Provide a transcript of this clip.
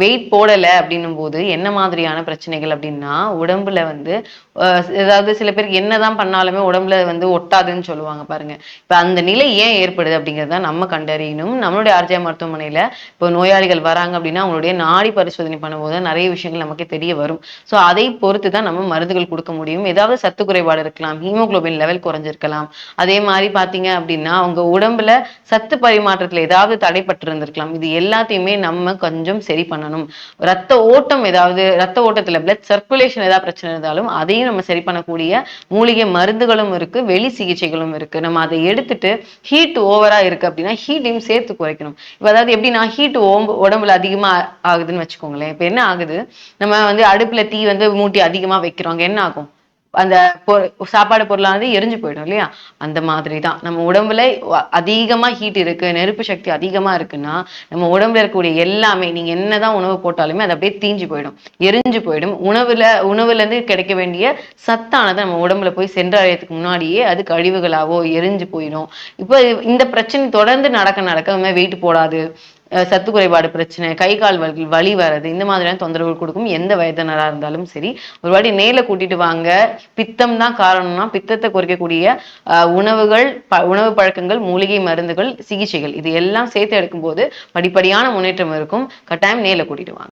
Wait போடலை அப்படின்னும் போது என்ன மாதிரியான பிரச்சனைகள் அப்படின்னா உடம்புல வந்து ஏதாவது சில பேருக்கு என்னதான் பண்ணாலுமே உடம்புல வந்து ஒட்டாதுன்னு சொல்லுவாங்க பாருங்க. இப்போ அந்த நிலை ஏன் ஏற்படுது அப்படிங்கிறத நம்ம கண்டறியணும். நம்மளுடைய ஆர்ஜே மருத்துவமனையில இப்போ நோயாளிகள் வராங்க அப்படின்னா அவங்களுடைய நாடி பரிசோதனை பண்ணும்போது நிறைய விஷயங்கள் நமக்கு தெரிய வரும். ஸோ அதை பொறுத்து தான் நம்ம மருந்துகள் கொடுக்க முடியும். ஏதாவது சத்து குறைபாடு இருக்கலாம் ஹீமோகுளோபின் லெவல் குறைஞ்சிருக்கலாம். அதே மாதிரி பார்த்தீங்க அப்படின்னா அவங்க உடம்புல சத்து பரிமாற்றத்தில் ஏதாவது தடைப்பட்டு இருந்திருக்கலாம் இது எல்லாத்தையுமே நம்ம கொஞ்சம் சரி பண்ணணும். ரத்த ஓட்டம் ஏதாவது ரத்த ஓட்டத்துல பிளட் சர்க்குலேஷன் ஏதாவது பிரச்சனை இருந்தாலும் அதையும் நம்ம சரி பண்ணக்கூடிய மூலிகை மருந்துகளும் இருக்கு வெளி சிகிச்சைகளும் இருக்கு. நம்ம அதை எடுத்துட்டு ஹீட் ஓவரா இருக்கு அப்படின்னா ஹீட்டையும் சேர்த்து குறைக்கணும். இப்போ அதாவது எப்படின்னா ஹீட் உடம்புல அதிகமா ஆகுதுன்னு வச்சுக்கோங்களேன். இப்போ என்ன ஆகுது? நம்ம வந்து அடுப்புல தீ வந்து மூட்டி அதிகமா வைக்கிறோம். என்ன ஆகும்? அந்த சாப்பாடு பொருளானது எரிஞ்சு போயிடும் இல்லையா? அந்த மாதிரி தான் நம்ம உடம்புல அதிகமா ஹீட் இருக்கு நெருப்பு சக்தி அதிகமா இருக்குன்னா நம்ம உடம்புல இருக்கக்கூடிய எல்லாமே நீங்க என்னதான் உணவு போட்டாலுமே அது அப்படியே தீஞ்சு போயிடும். எரிஞ்சு போயிடும். உணவுல உணவுல இருந்து கிடைக்க வேண்டிய சத்தானது நம்ம உடம்புல போய் சென்றடையறதுக்கு முன்னாடியே அது கழிவுகளாவோ எரிஞ்சு போயிடும். இப்போ இந்த பிரச்சனை தொடர்ந்து நடக்க நடக்க வெயிட் போடாது. சத்து குறைபாடு பிரச்சனை கை கால் வலி வலி வர்றது இந்த மாதிரியான தொந்தரவுகள் கொடுக்கும். எந்த வயதினராக இருந்தாலும் சரி ஒரு வாட்டி நேரில் கூட்டிட்டு வாங்க. பித்தம் தான் காரணம்னா பித்தத்தை குறைக்கக்கூடிய உணவுகள் உணவு பழக்கங்கள் மூலிகை மருந்துகள் சிகிச்சைகள் இது எல்லாம் சேர்த்து எடுக்கும்போது படிப்படியான முன்னேற்றம் இருக்கும். கட்டாயம் நேரில் கூட்டிட்டு வாங்க.